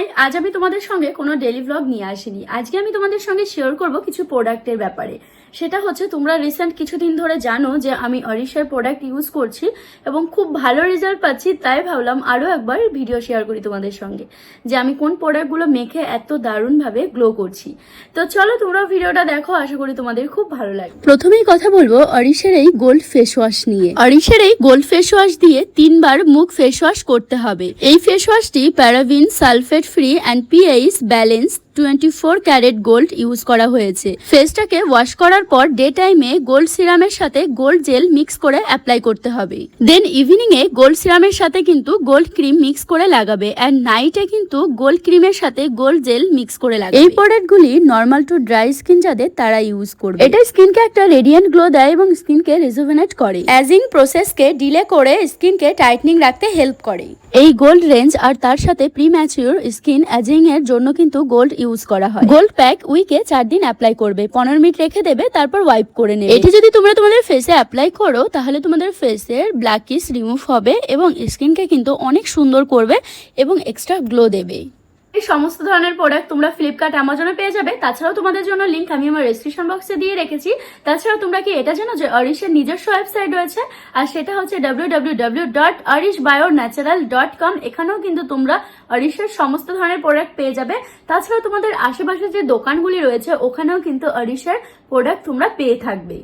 High আজ আমি তোমাদের সঙ্গে কোনো ডেলি ভ্লগ নিয়ে আসিনি। আজকে আমি তোমাদের সঙ্গে শেয়ার করব কিছু প্রোডাক্টের ব্যাপারে। সেটা হচ্ছে, তোমরা রিসেন্ট কিছুদিন ধরে জানো যে আমি অরিশার প্রোডাক্ট ইউজ করছি এবং খুব ভালো রেজাল্ট পাচ্ছি, তাই ভাবলাম আরও একবার ভিডিও শেয়ার করি তোমাদের সঙ্গে যে আমি কোন প্রোডাক্টগুলো মেখে এত দারুণভাবে গ্লো করছি। তো চলো তোমরা ভিডিওটা দেখো, আশা করি তোমাদের খুব ভালো লাগবে। প্রথমেই কথা বলব অরিশের এই গোল্ড ফেস ওয়াশ নিয়ে। অরিশের এই গোল্ড ফেস ওয়াশ দিয়ে তিনবার মুখ ফেস ওয়াশ করতে হবে। এই face ওয়াশটি paraben sulphate free and pH balance twenty four carat gold use করা হয়েছে। ফেসটাকে ওয়াশ করার পর ডে টাইমে গোল্ড সিরামের সাথে গোল্ড জেল মিক্স করে অ্যাপ্লাই করতে হবে। দেন ইভিনিং এ গোল্ড সিরামের সাথে কিন্তু গোল্ড ক্রিম মিক্স করে লাগাবে অ্যান্ড নাইটে কিন্তু গোল্ড ক্রিমের সাথে গোল্ড জেল মিক্স করে লাগাবে। এই প্রোডাক্টগুলি নর্মাল টু ড্রাই স্কিন যাদের তারা ইউজ করবে। এটা স্কিনকে একটা রেডিয়েন্ট গ্লো দেয় এবং স্কিনকে রিজুভেনেট করে। অ্যাজিং প্রসেসকে ডিলে করে স্কিনকে টাইটনিং রাখতে হেল্প করে। এই গোল্ড রেঞ্জ আর তার সাথে প্রি ম্যাচিওর স্কিন অ্যাজিং এর জন্য কিন্তু গোল্ড ইউজ করা হয়। গোল্ড প্যাক উইকে চার দিন অ্যাপ্লাই করবে পনেরো মিনিট রেখে দেবে তারপর ওয়াইপ করে নেবে। এটি যদি তোমরা তোমাদের ফেসে অ্যাপ্লাই করো তাহলে তোমাদের ফেসের ব্ল্যাকিস রিমুভ হবে এবং স্কিনকে কিন্তু অনেক সুন্দর করবে এবং এক্সট্রা গ্লো দেবে। এই সমস্ত ধরনের প্রোডাক্ট তোমরা ফ্লিপকার্ট অ্যামাজনে পেয়ে যাবে। তাছাড়াও তোমাদের জন্য লিঙ্ক আমি আমার রেজিস্ট্রেশন বক্সে দিয়ে রেখেছি। তাছাড়াও তোমরা কি এটা জানো যে অরিশের নিজস্ব ওয়েবসাইট রয়েছে? আর সেটা হচ্ছে W dot Auris bio natural dot com এখানেও কিন্তু তোমরা অরিশের সমস্ত ধরনের প্রোডাক্ট পেয়ে যাবে। তাছাড়াও তোমাদের আশেপাশে যে দোকানগুলি রয়েছে, ওখানেও কিন্তু অরিশের প্রোডাক্ট তোমরা পেয়ে থাকবে।